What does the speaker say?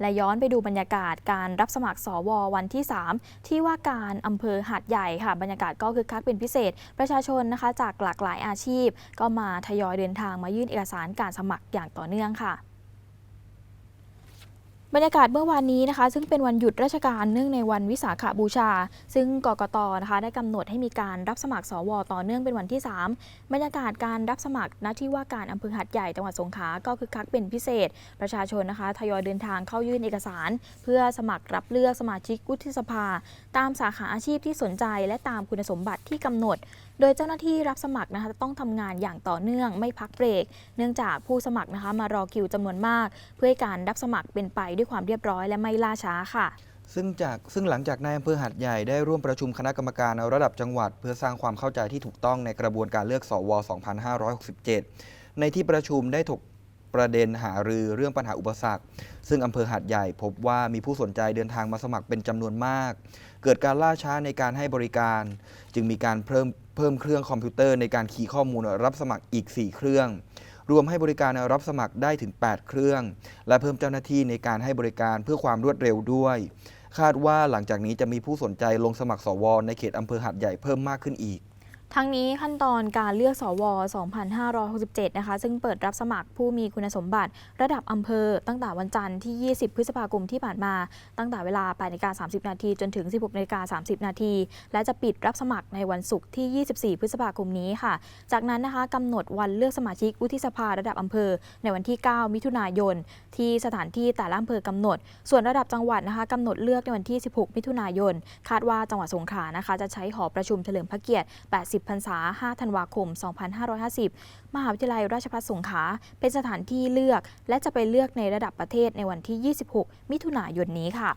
และย้อนไปดูบรรยากาศการรับสมัครสววันที่ 3 ที่ว่าการอำเภอหาดใหญ่ค่ะ บรรยากาศก็คึกคักเป็นพิเศษ ประชาชนนะคะจากหลากหลายอาชีพ ก็มาทยอยเดินทางมายื่นเอกสารการสมัครอย่างต่อเนื่องค่ะ บรรยากาศเมื่อวานนี้นะคะ ซึ่งเป็นวันหยุดราชการเนื่องในวันวิสาขบูชา ซึ่งกกตนะคะได้กำหนดให้มีการรับสมัครสวต่อเนื่องเป็นวันที่ 3 บรรยากาศการรับสมัครณที่ว่าการอำเภอหัดใหญ่จังหวัดสงขลาก็คือคักเป็นพิเศษ ประชาชนนะคะทยอยเดินทางเข้ายื่นเอกสาร เพื่อสมัครรับเลือกสมาชิกวุฒิสภา ตามสาขาอาชีพที่สนใจ และตามคุณสมบัติที่กำหนด โดยเจ้าหน้าที่รับสมัครนะคะจะต้องทำงานอย่างต่อเนื่องไม่พักเบรก เนื่องจากผู้สมัครนะคะมารอคิวจำนวนมาก เพื่อให้การรับสมัครเป็นไปด้วยความเรียบร้อยและไม่ล่าช้าค่ะซึ่งจากซึ่งหลังจากนายอำเภอหัดใหญ่ได้ร่วมประชุมคณะกรรมการระดับจังหวัด เพื่อสร้างความเข้าใจที่ถูกต้องในกระบวนการเลือกสว 2567 ในที่ประชุมได้ถกประเด็นหารือเรื่องปัญหาอุปสรรค ซึ่งอำเภอหัดใหญ่พบว่ามีผู้สนใจเดินทางมาสมัครเป็นจำนวนมาก เกิดการล่าช้าในการให้บริการ จึงมีการเพิ่มเพิ่มเครื่องคอมพิวเตอร์ในการคีย์ข้อมูลรับสมัครอีก 4 เครื่อง รวมให้บริการรับสมัครได้ถึง 8 เครื่อง และเพิ่มเจ้าหน้าที่ในการให้บริการเพื่อความรวดเร็วด้วย คาดว่าหลังจากนี้จะมีผู้สนใจลงสมัครสวในเขตอำเภอหัดใหญ่เพิ่มมากขึ้นอีก ทั้งนี้ขั้นตอนการเลือกสว 2567 นะคะ ซึ่งเปิดรับสมัครผู้มีคุณสมบัติระดับอำเภอ ตั้งแต่วันจันทร์ที่ 20 พฤษภาคมที่ผ่านมา ตั้งแต่เวลา8นาฬิกา30 นาที จนถึง 16นาฬิกา30 นาที และจะปิดรับสมัครในวันศุกร์ที่ 24 พฤษภาคมนี้ค่ะ จากนั้นนะคะกำหนดวันเลือกสมาชิกวุฒิสภาระดับอำเภอ ในวันที่ 9 มิถุนายน ที่สถานที่แต่ละอำเภอกำหนด ส่วนระดับจังหวัดนะคะกำหนดเลือกในวันที่ 16 มิถุนายน คาดว่าจังหวัดสงขลานะคะ จะใช้หอประชุมเฉลิมพระเกียรติ80พรรษา 5 ธันวาคม 2550 มหาวิทยาลัยราชภัฏสงขลาเป็นสถานที่เลือก และจะไปเลือกในระดับประเทศในวันที่ 26 มิถุนายนนี้ค่ะ